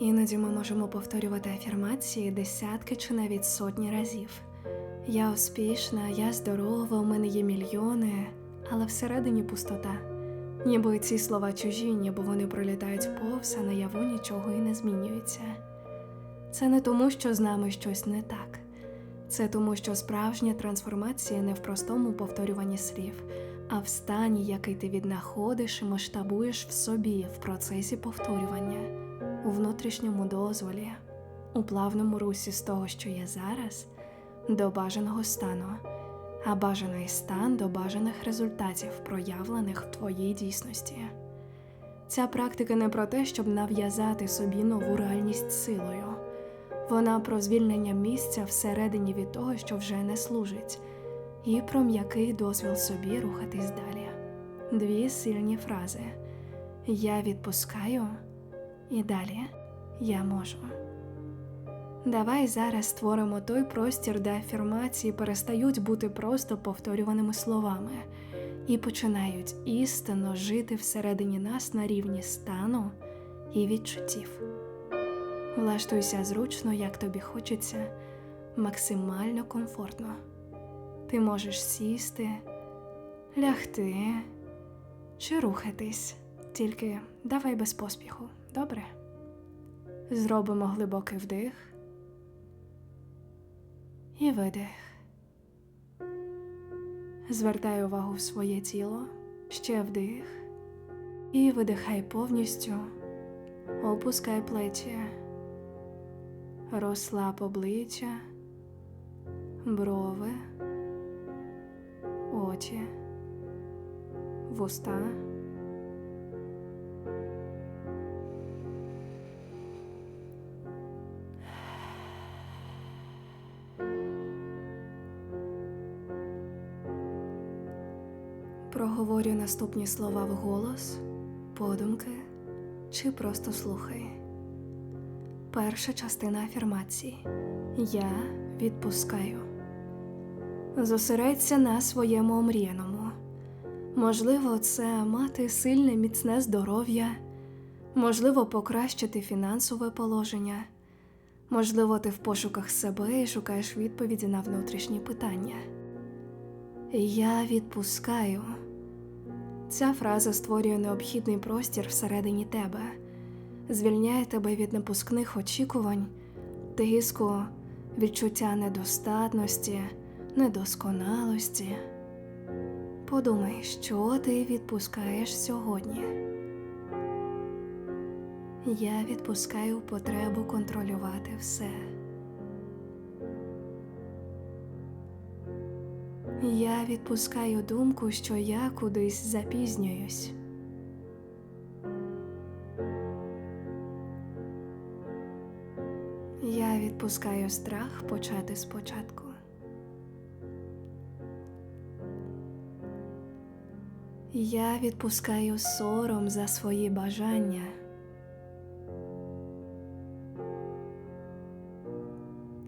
Іноді ми можемо повторювати афірмації десятки чи навіть сотні разів. Я успішна, я здорова, у мене є мільйони, але всередині пустота. Ніби ці слова чужі, ніби вони пролітають повз, а наяву нічого і не змінюється. Це не тому, що з нами щось не так. Це тому, що справжня трансформація не в простому повторюванні слів, а в стані, який ти віднаходиш і масштабуєш в собі в процесі повторювання, у внутрішньому дозволі, у плавному русі з того, що є зараз, до бажаного стану, а бажаний стан до бажаних результатів, проявлених в твоїй дійсності. Ця практика не про те, щоб нав'язати собі нову реальність силою. Вона про звільнення місця всередині від того, що вже не служить, і про м'який дозвіл собі рухатись далі. Дві сильні фрази: Я відпускаю і далі я можу. Давай зараз створимо той простір, де афірмації перестають бути просто повторюваними словами і починають істинно жити всередині нас на рівні стану і відчуттів. Влаштуйся зручно, як тобі хочеться, максимально комфортно. Ти можеш сісти, лягти чи рухатись, тільки давай без поспіху, добре? Зробимо глибокий вдих і видих. Звертай увагу в своє тіло, ще вдих і видихай повністю, опускай плечі. Розслаб обличчя, брови, очі, вуста. Проговорюй наступні слова вголос, подумки чи просто слухай. Перша частина афірмації Я відпускаю. Зосередься на своєму омріяному. Можливо, це мати сильне міцне здоров'я, можливо, покращити фінансове положення, можливо, ти в пошуках себе і шукаєш відповіді на внутрішні питання. Я відпускаю. Ця фраза створює необхідний простір всередині тебе звільняє тебе від напускних очікувань, тиску, відчуття недостатності, недосконалості. Подумай, що ти відпускаєш сьогодні. Я відпускаю потребу контролювати все. Я відпускаю думку, що я кудись запізнююсь. Я відпускаю страх почати спочатку. Я відпускаю сором за свої бажання.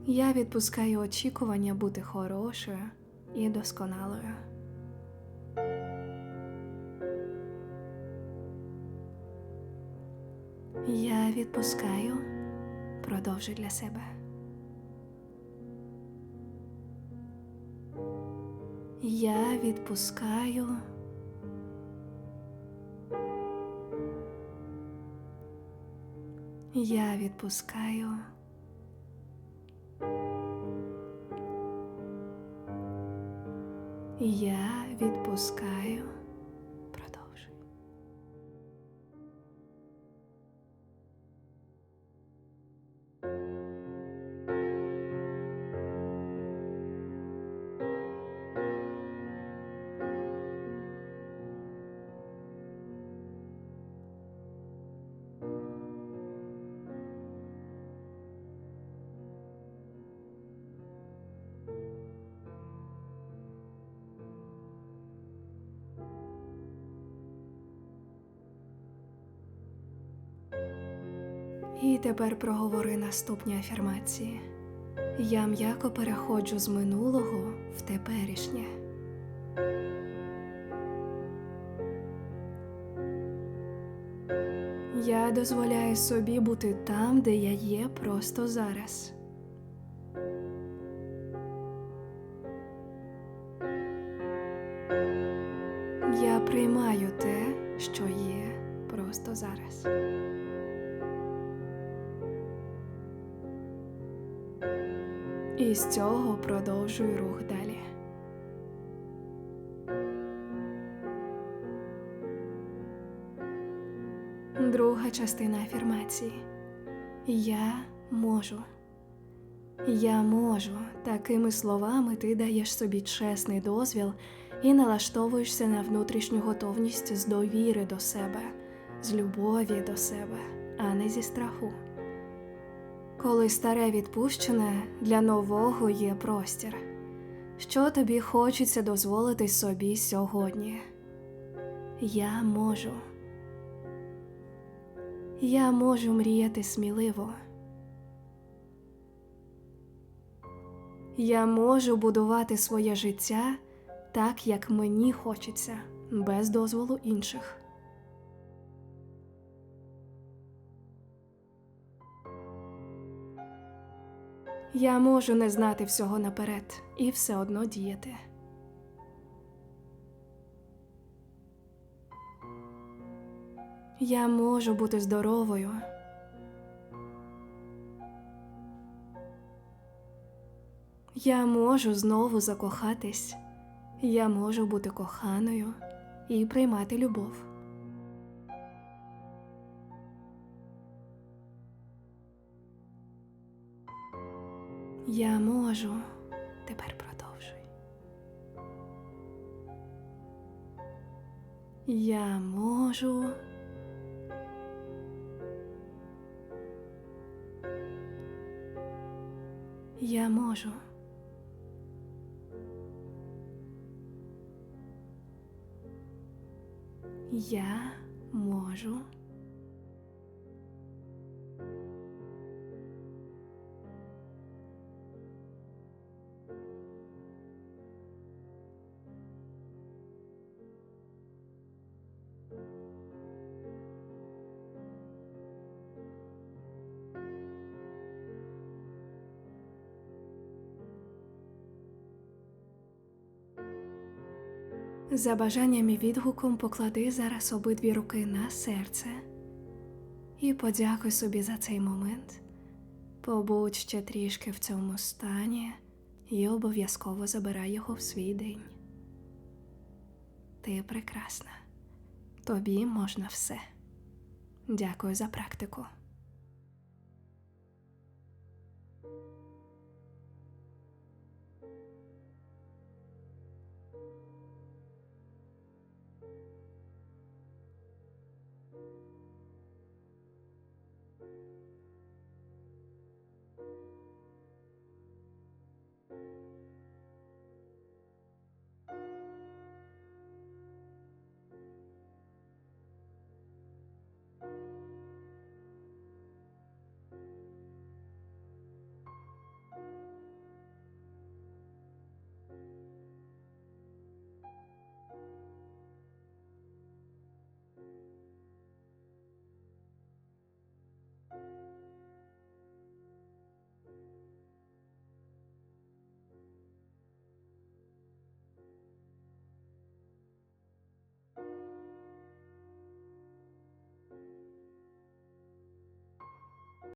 Я відпускаю очікування бути хорошою і досконалою. Я відпускаю продовжуй для себе. Я відпускаю. Я відпускаю. Я відпускаю. Тепер проговори наступні афірмації. Я м'яко переходжу з минулого в теперішнє. Я дозволяю собі бути там, де я є просто зараз. Я приймаю те, що є просто зараз. І з цього продовжую рух далі. Друга частина афірмації. Я можу. Я можу. Такими словами ти даєш собі чесний дозвіл і налаштовуєшся на внутрішню готовність з довіри до себе, з любові до себе, а не зі страху. Коли старе відпущене, для нового є простір. Що тобі хочеться дозволити собі сьогодні? Я можу. Я можу мріяти сміливо. Я можу будувати своє життя так, як мені хочеться, без дозволу інших. Я можу не знати всього наперед і все одно діяти. Я можу бути здоровою. Я можу знову закохатись. Я можу бути коханою і приймати любов. Я можу. Тепер продовжуй. Я можу. Я можу. Я можу. За бажанням і відгуком поклади зараз обидві руки на серце і подякуй собі за цей момент. Побудь ще трішки в цьому стані і обов'язково забирай його в свій день. Ти прекрасна. Тобі можна все. Дякую за практику.